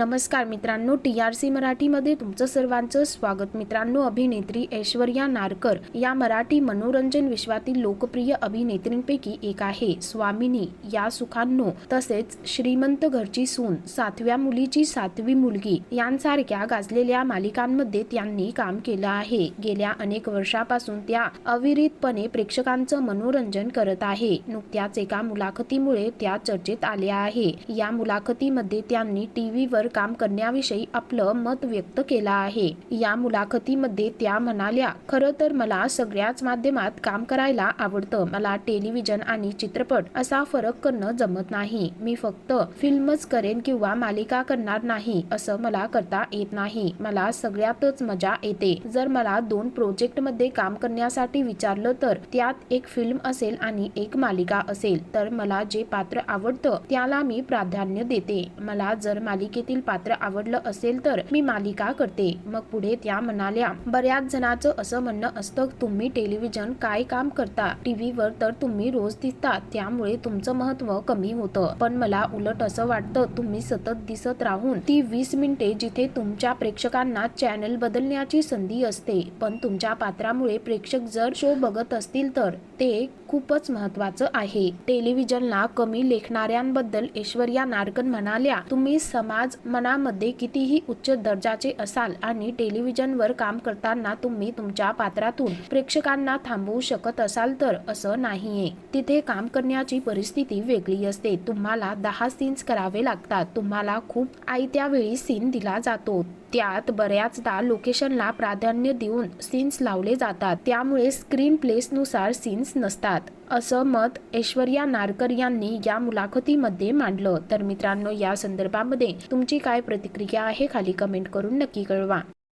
नमस्कार मित्रांनो T R C मराठीमध्ये तुमचं सर्वांचं स्वागत. मित्रांनो अभिनेत्री ऐश्वर्या नारकर या मराठी मनोरंजन विश्वातील लोकप्रिय अभिनेत्रींपैकी एक आहे. स्वामिनी या सुखांनो तसेच श्रीमंत घरची सून सातव्या मुलीची सातवी मुलगी यांसारख्या गाजलेल्या मालिकांमध्ये त्यांनी काम केलं आहे. गेल्या अनेक वर्षापासून त्या अविरितपणे प्रेक्षकांचं मनोरंजन करत आहे. नुकत्याच एका मुलाखतीमुळे त्या चर्चेत आल्या आहे. या मुलाखतीमध्ये त्यांनी टीव्हीवर काम करण्याविषयी आपलं मत व्यक्त केलं आहे. या मुलाखतीमध्ये त्या म्हणाल्या खरं तर मला सगळ्याच माध्यमात काम करायला आवडतं. मला टेलिव्हिजन आणि चित्रपट असा फरक करणं जमत नाही. मी फक्त फिल्मच करेन किंवा मालिका करणार नाही असं मला करता येत नाही. मला सगळ्यातच मजा येते. जर मला दोन प्रोजेक्टमध्ये काम करण्यासाठी विचारलं तर त्यात एक फिल्म असेल आणि एक मालिका असेल तर मला जे पात्र आवडतं त्याला मी प्राधान्य देते. मला जर मालिकेतील पात्र आवडलं असेल तर मी मालिका करते. मग पुढे त्या म्हणाल्या बऱ्याच जणांचं असं म्हणणं असतं तुम्ही टेलिव्हिजन काय काम करता? टीव्हीवर तर तुम्ही रोज दिसता त्यामुळे तुमचं महत्त्व कमी होतं. पण मला उलट असं वाटतं तुम्ही सतत दिसत राहून ती वीस मिनिटे जिथे तुमच्या प्रेक्षकांना चॅनल बदलण्याची संधी असते पण तुमच्या पात्रामुळे प्रेक्षक जर शो बघत असतील तर ते खूपच महत्वाचं आहे. टेलिव्हिजनला कमी लेखणाऱ्यांबद्दल ऐश्वर्या नारकन म्हणाल्या तुम्ही समाज मनामध्ये कितीही उच्च दर्जाचे असाल आणि टेलिव्हिजनवर काम करताना तुम्ही तुमच्या पात्रातून प्रेक्षकांना थांबवू शकत असाल तर असं नाहीये. तिथे काम करण्याची परिस्थिती वेगळी असते. तुम्हाला दहा सीन्स करावे लागतात. तुम्हाला खूप आयत्या वेळी सीन दिला जातो. त्यात बऱ्याचदा लोकेशनला प्राधान्य देऊन सीन्स लावले जातात. त्यामुळे स्क्रीन प्लेसनुसार सीन्स नसतात. असं मत ऐश्वर्या नारकर यांनी या मुलाखतीमध्ये मांडलं. तर मित्रांनो या संदर्भामध्ये तुमची काय प्रतिक्रिया आहे? खाली कमेंट करून नक्की कळवा.